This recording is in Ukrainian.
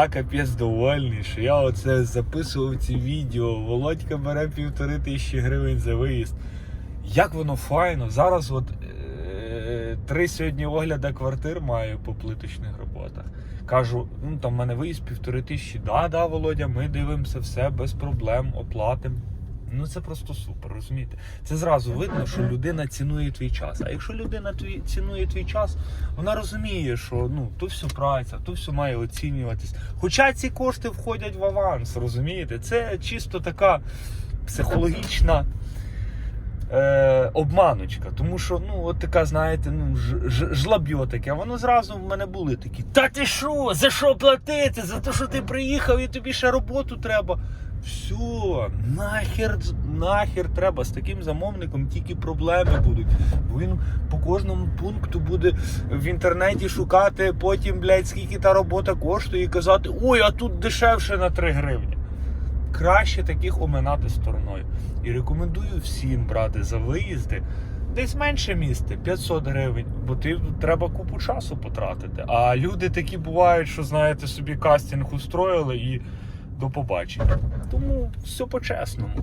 Я капець довольний, що я оце записував ці відео. Володька бере півтори тисячі гривень за виїзд. Як воно файно. Зараз от е, три сьогодні огляда квартир маю по плиточних роботах. Кажу, ну там в мене виїзд півтори тисячі. Да, да, Володя, ми дивимося все без проблем, оплатимо. Ну це просто супер, розумієте? Це зразу видно, що людина цінує твій час. А якщо людина твій, цінує твій час, вона розуміє, що ну то все праця, то все має оцінюватись. Хоча ці кошти входять в аванс, розумієте? Це чисто така психологічна е, обманочка. Тому що, ну, от така, знаєте, ну, жлабьо таке, воно зразу в мене були такі. Та ти що? За що платити? За те, що ти приїхав і тобі ще роботу треба. Все, нахер, нахер треба. З таким замовником тільки проблеми будуть. Бо він по кожному пункту буде в інтернеті шукати потім, блядь, скільки та робота коштує, і казати, ой, а тут дешевше на 3 гривні. Краще таких оминати стороною. І рекомендую всім брати за виїзди. Десь менше місце, 500 гривень, бо ти треба купу часу потратити. А люди такі бувають, що знаєте, собі кастинг устроїли і до побачення. Тому все по-чесному.